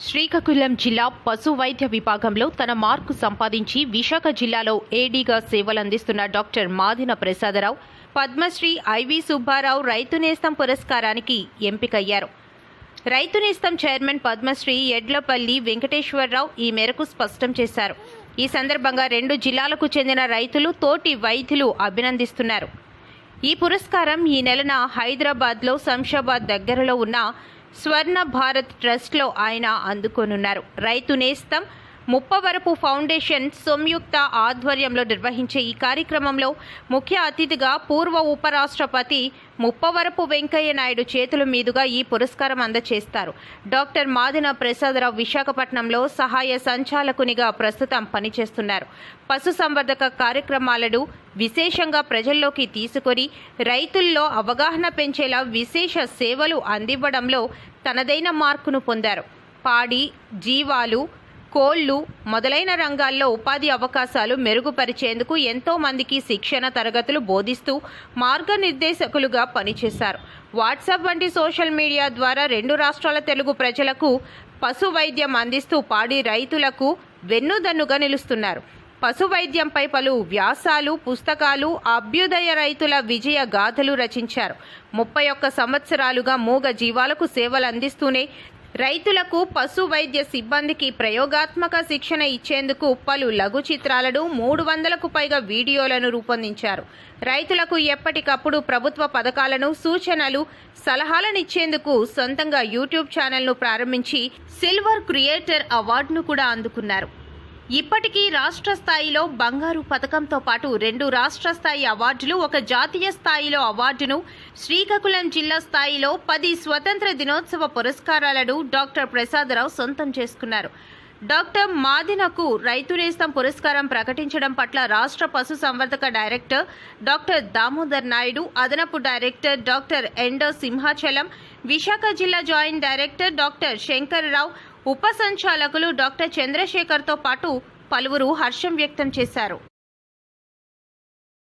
శ్రీకాకుళం జిల్లా పశు వైద్య విభాగంలో తన మార్కు సంపాదించి విశాఖ జిల్లాలో ఏడీగా సేవలందిస్తున్న doctor Madina Prasadarao Padmashri I V Subbarao రైతు నేస్తం పురస్కారానికి ఎంపికయ్యారు. రైతు నేస్తం చైర్మన్ పద్మశ్రీ ఎడ్లపల్లి వెంకటేశ్వరరావు ఈ మేరకు స్పష్టం చేశారు. ఈ సందర్భంగా రెండు జిల్లాలకు చెందిన రైతులు తోటి వైద్యులు అభినందిస్తున్నారు. ఈ పురస్కారం ఈ నెలన హైదరాబాద్లో శంషాబాద్ దగ్గరలో ఉన్న స్వర్ణ భారత్ ట్రస్ట్లో ఆయన అందుకోనున్నారు. రైతు నేస్తం ముప్పవరపు ఫౌండేషన్ సంయుక్త ఆధ్వర్యంలో నిర్వహించే ఈ కార్యక్రమంలో ముఖ్య అతిథిగా పూర్వ ఉపరాష్ట్రపతి ముప్పవరపు వెంకయ్య నాయుడు చేతుల మీదుగా ఈ పురస్కారం అందజేస్తారు డాక్టర్ మాదిన ప్రసాదరావు విశాఖపట్నంలో సహాయ సంచాలకునిగా ప్రస్తుతం పనిచేస్తున్నారు. పశుసంవర్ధక కార్యక్రమాలను విశేషంగా ప్రజల్లోకి తీసుకొని రైతుల్లో అవగాహన పెంచేలా విశేష సేవలు అందివ్వడంలో తనదైన మార్కును పొందారు. పాడి జీవాలు కోళ్ళు మొదలైన రంగాల్లో ఉపాధి అవకాశాలు మెరుగుపరిచేందుకు ఎంతో మందికి శిక్షణ తరగతులు బోధిస్తూ మార్గనిర్దేశకులుగా పనిచేశారు. వాట్సాప్ వంటి సోషల్ మీడియా ద్వారా రెండు రాష్ట్రాల తెలుగు ప్రజలకు పశు వైద్యం అందిస్తూ పాడి రైతులకు వెన్నుదన్నుగా నిలుస్తున్నారు. పశు వైద్యంపై పలు వ్యాసాలు పుస్తకాలు అభ్యుదయ రైతుల విజయ గాథలు రచించారు. ముప్పై ఒక్క సంవత్సరాలుగా మూగ జీవాలకు సేవలు అందిస్తూనే రైతులకు పశు వైద్య సిబ్బందికి ప్రయోగాత్మక శిక్షణ ఇచ్చేందుకు పలు లఘు చిత్రాలను మూడు వందలకు పైగా వీడియోలను రూపొందించారు. రైతులకు ఎప్పటికప్పుడు ప్రభుత్వ పథకాలను సూచనలు సలహాలనిచ్చేందుకు సొంతంగా యూట్యూబ్ ఛానల్ను ప్రారంభించి సిల్వర్ క్రియేటర్ అవార్డును కూడా అందుకున్నారు. ఇప్పటికీ రాష్ట్ర స్థాయిలో బంగారు పథకంతో పాటు రెండు రాష్ట్ర స్థాయి అవార్డులు ఒక జాతీయ స్థాయిలో అవార్డును శ్రీకాకుళం జిల్లా స్థాయిలో పది స్వతంత్ర దినోత్సవ పురస్కారాలను డాక్టర్ ప్రసాదరావు సొంతం చేసుకున్నారు. డాక్టర్ మాదినకు రైతునేస్తం పురస్కారం ప్రకటించడం పట్ల రాష్ట్ర పశు సంవర్ధక డైరెక్టర్ డాక్టర్ దామోదర్ నాయుడు అదనపు డైరెక్టర్ డాక్టర్ ఎండో సింహాచలం విశాఖ జిల్లా జాయింట్ డైరెక్టర్ డాక్టర్ శంకర్రావు ఉప సంచాలకులు డాక్టర్ చంద్రశేఖర్తో పాటు పలువురు హర్షం వ్యక్తం చేశారు.